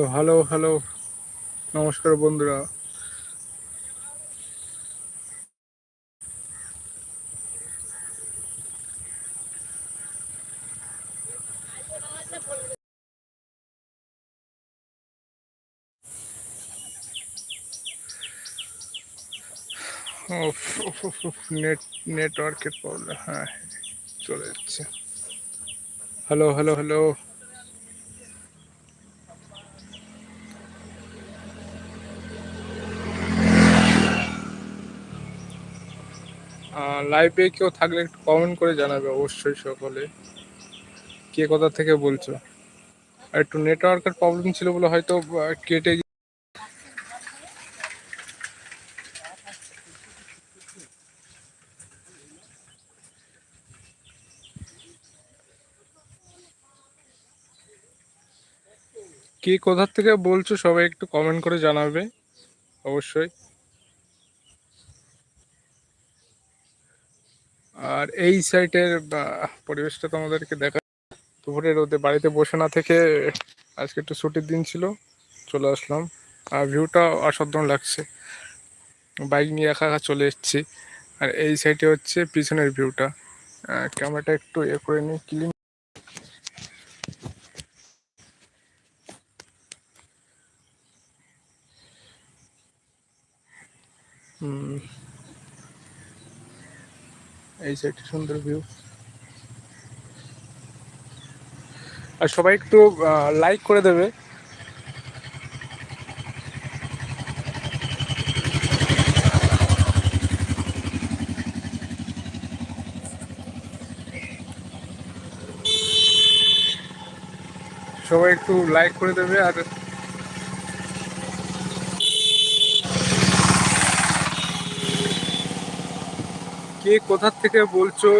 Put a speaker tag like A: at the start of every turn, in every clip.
A: তো hello hello. নমস্কার বন্ধুরা। নেট নেটওয়ার্কের প্রবলেম হ্যাঁ চলে যাচ্ছে। Hello hello hello. লাইভে কেউ থাকলে একটু কমেন্ট করে জানাবে, অবশ্যই সকলে। কে কোথা থেকে বলছো? আর একটু নেটওয়ার্কের প্রবলেম ছিল বলে হয়তো কেটে কে কোথা থেকে বলছো সবাই একটু কমেন্ট করে জানাবে, অবশ্যই। আর এই সাইটের পরিবেশটা তো আমাদেরকে দেখা দুপুরে রোদে বাড়িতে বসে না থেকে আজকে একটু ছুটির দিন ছিল, চলে আসলাম। আর ভিউটা অসাধারণ লাগছে। বাইক নিয়ে একা একা চলে এসেছি। আর এই সাইডে হচ্ছে পিছনের ভিউটা। ক্যামেরাটা একটু এ করে নিই, ক্লিন এই সাইডে সুন্দর ভিউ আর সবাই একটু লাইক করে দেবে। সবাই একটু লাইক করে দেবে আর কে কোথার থেকে বলছো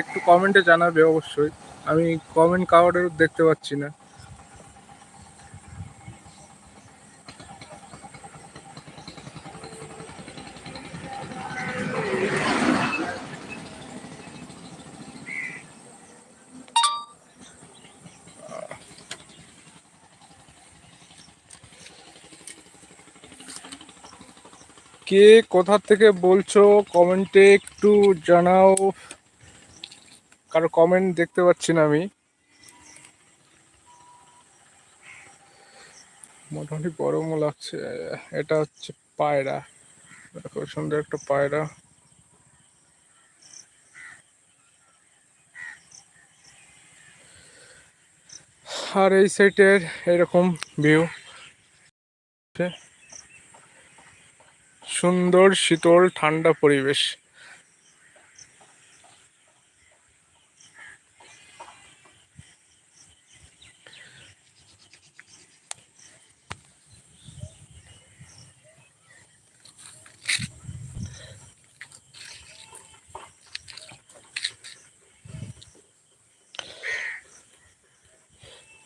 A: একটু কমেন্টে জানাবে অবশ্যই। আমি কমেন্ট কাউডের দেখতে পাচ্ছি না। কে কোথা থেকে বলছো? কমেন্টে একটু জানাও। কারও কমেন্ট দেখতে পাচ্ছি না আমি। মোটামুটি গরমও লাগছে। এটা হচ্ছে পায়রা। দেখো, সুন্দর একটা পায়রা। আর এই সাইডের এরকম ভিউ সুন্দর শীতল ঠান্ডা পরিবেশ।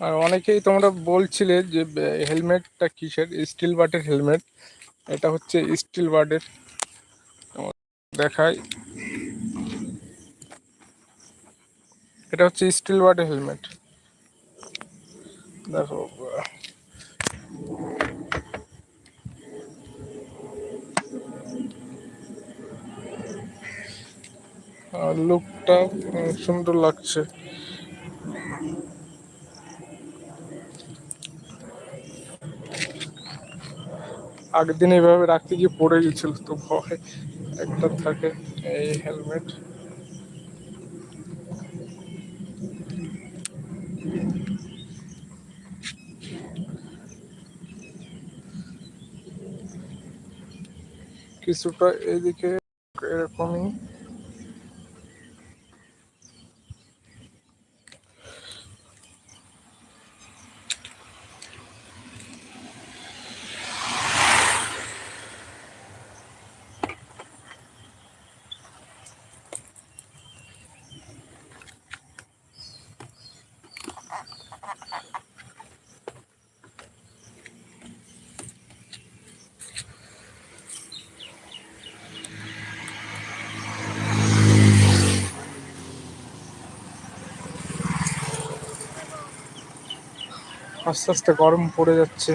A: আর অনেকেই তোমরা বলছিলে যে হেলমেটটা কিসের? স্টিল বাটের হেলমেট এটা হচ্ছে স্টিল বার্ডের দেখাই। এটা হচ্ছে স্টিল বার্ডের হেলমেট। দেখো লুকটা সুন্দর লাগছে। আগের দিন এইভাবে রাখতে গিয়ে পড়ে গেছিল, তো ভয় একটা থাকে এই হেলমেট কিছুটা এদিকে এরকমই আস্তে আস্তে গরম পড়ে যাচ্ছে।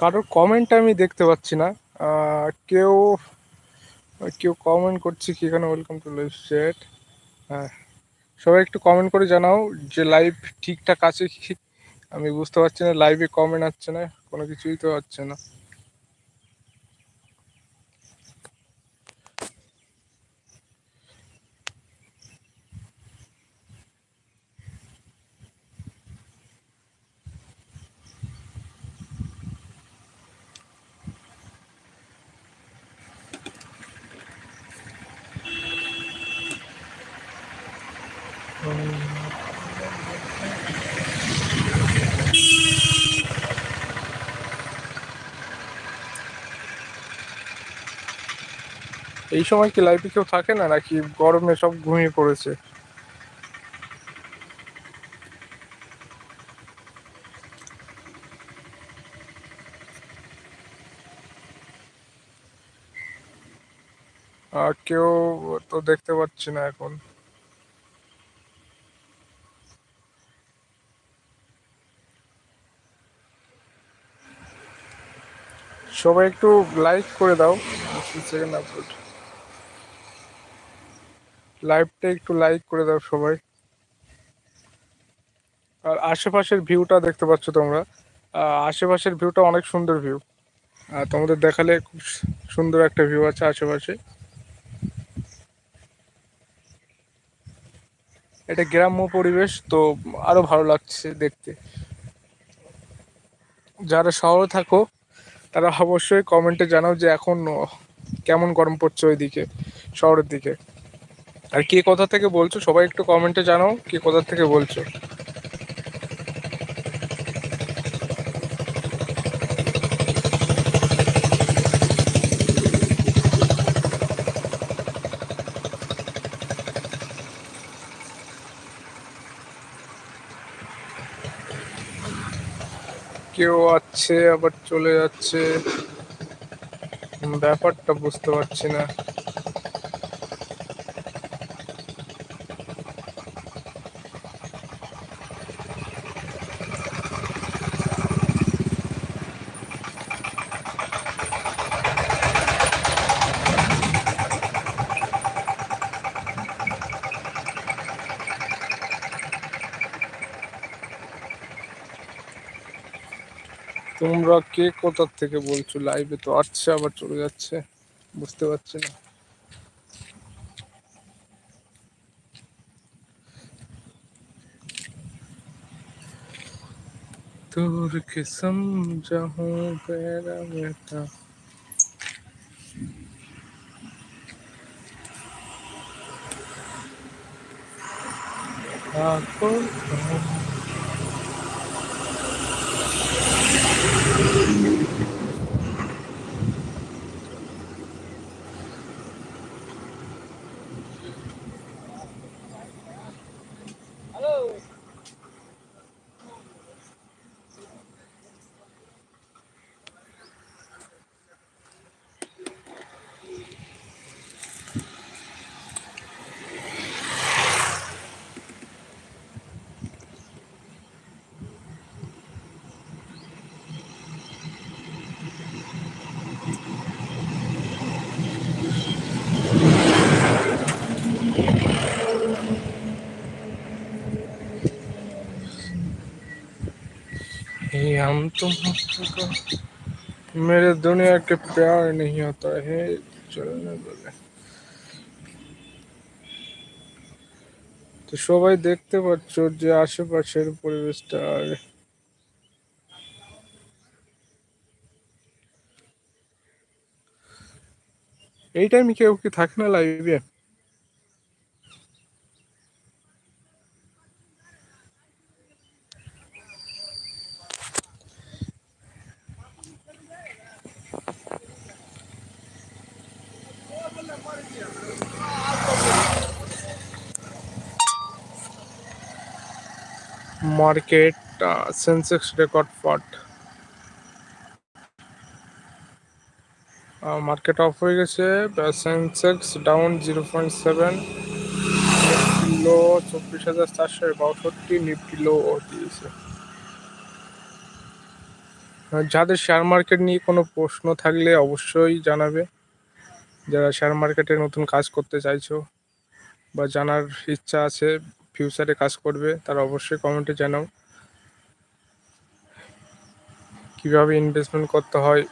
A: কারোর কমেন্ট আমি দেখতে পাচ্ছি না। কেউ কেউ কমেন্ট করছে কি এখানে? ওয়েলকাম টু লাইভ চ্যাট হ্যাঁ সবাই একটু কমেন্ট করে জানাও যে লাইভ ঠিকঠাক আছে কি? আমি বুঝতে পারছি না লাইভে কমেন্ট আসছে না, কোনো কিছুই তো হচ্ছে না। এই সময় কি লাইফে কেউ থাকে না? নাকি গরমে সব ঘুমিয়ে পড়েছে? আর কেউ তো দেখতে পাচ্ছি না এখন। সবাই একটু লাইক করে দাও। সেকেন্ড আপলোড লাইভটা একটু লাইক করে দাও সবাই। আর আশেপাশের ভিউটা দেখতে পাচ্ছ তোমরা। আশেপাশের ভিউটা অনেক সুন্দর ভিউ আর তোমাদের দেখালে খুব সুন্দর একটা ভিউ আছে আশেপাশে। এটা গ্রাম্য পরিবেশ, তো আরও ভালো লাগছে দেখতে। যারা শহরে থাকো, তারা অবশ্যই কমেন্টে জানাও যে এখন কেমন গরম পড়ছে ওইদিকে, শহরের দিকে। আর কে কোথা থেকে বলছো? সবাই একটু কমেন্টে জানাও, কে কোথা থেকে বলছো? কেউ আছে, আবার চলে যাচ্ছে। ব্যাপারটা বুঝতে পারছি না। তোমরা কে কোথার থেকে বলছো? লাইভে তো আসছে, আবার চলে যাচ্ছে। বুঝতে পারছি না। তোর কে সমঝা হুঁ বেটা। हम तुम मेरे दुनिया के प्यार नहीं होता है चलने बोले তো সবাই দেখতে পাচ্ছ যে আশেপাশের পরিবেশটা আর এই টাইমে কেউ কি থাকে না লাইভে মার্কেট সেন্সেক্স রেকর্ড ফট মার্কেট অফ হয়ে গেছে Sensex down zero point seven low চব্বিশ হাজার চারশো বাষট্টি, নিফটি লো দিয়েছে। যাদের শেয়ার মার্কেট নিয়ে কোনো প্রশ্ন থাকলে অবশ্যই জানাবে। যারা শেয়ার মার্কেটে নতুন কাজ করতে চাইছো বা জানার ইচ্ছা আছে ফিউচারে কাজ করবে তার অবশ্যই কমেন্টে জানাও। কীভাবে ইনভেস্টমেন্ট করতে হয়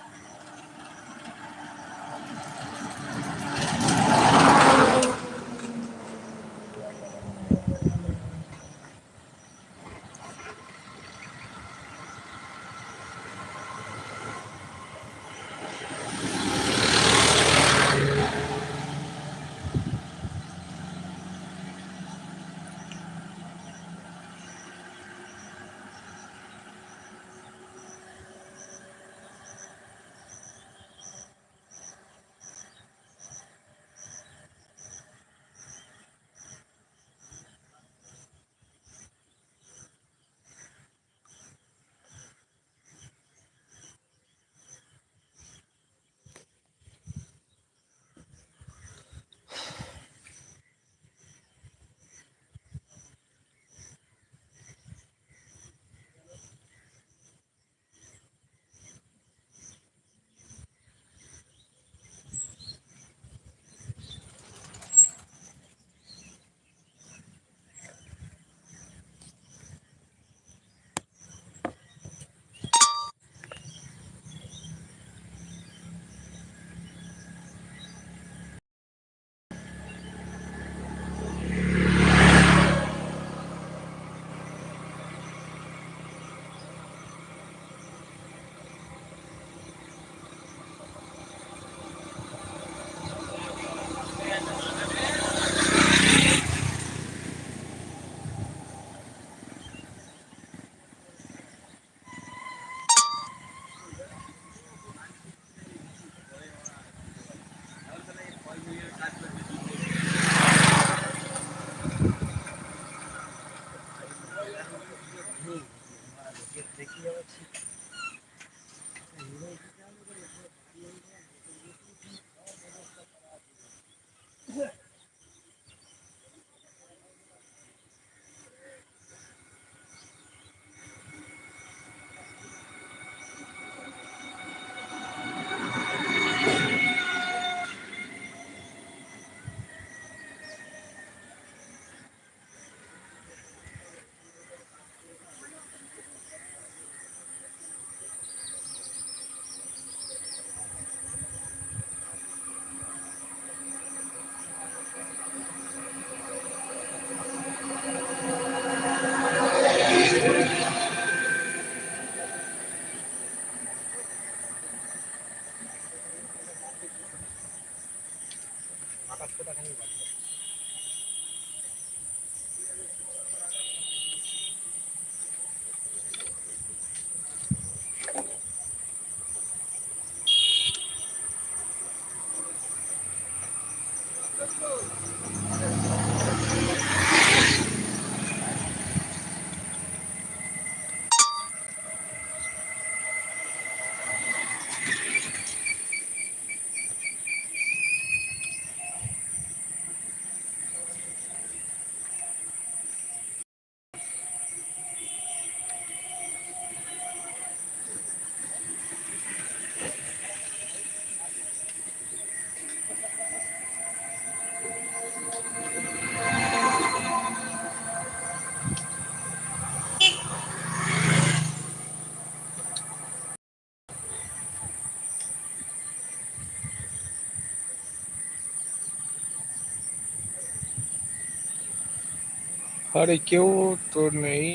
A: আরে কেউ তো নেই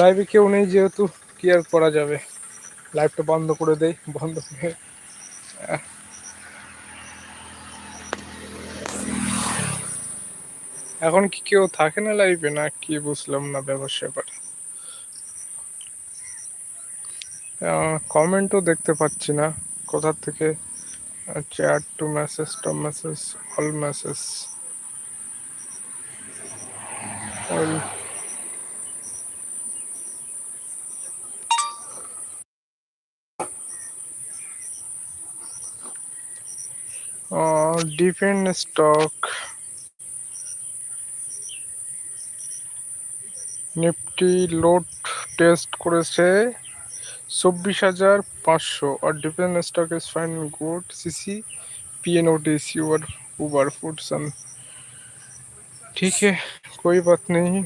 A: লাইভে কেউ নেই যেহেতু, কি আর করা যাবে? লাইভটা বন্ধ করে দেই, বন্ধ করে। এখন কি কেউ থাকে না লাইভে না, কি বুঝলাম না ব্যাপার স্যাপার। কমেন্টও দেখতে পাচ্ছি না। কোথা থেকে? Chat to message to message all message all depend stock Nifty load test করেছে চব্বিশ হাজার পাঁচশো और defence stock is fine good CC पीएनओटीसी और उबर फूड्स ठीक है कोई बात नहीं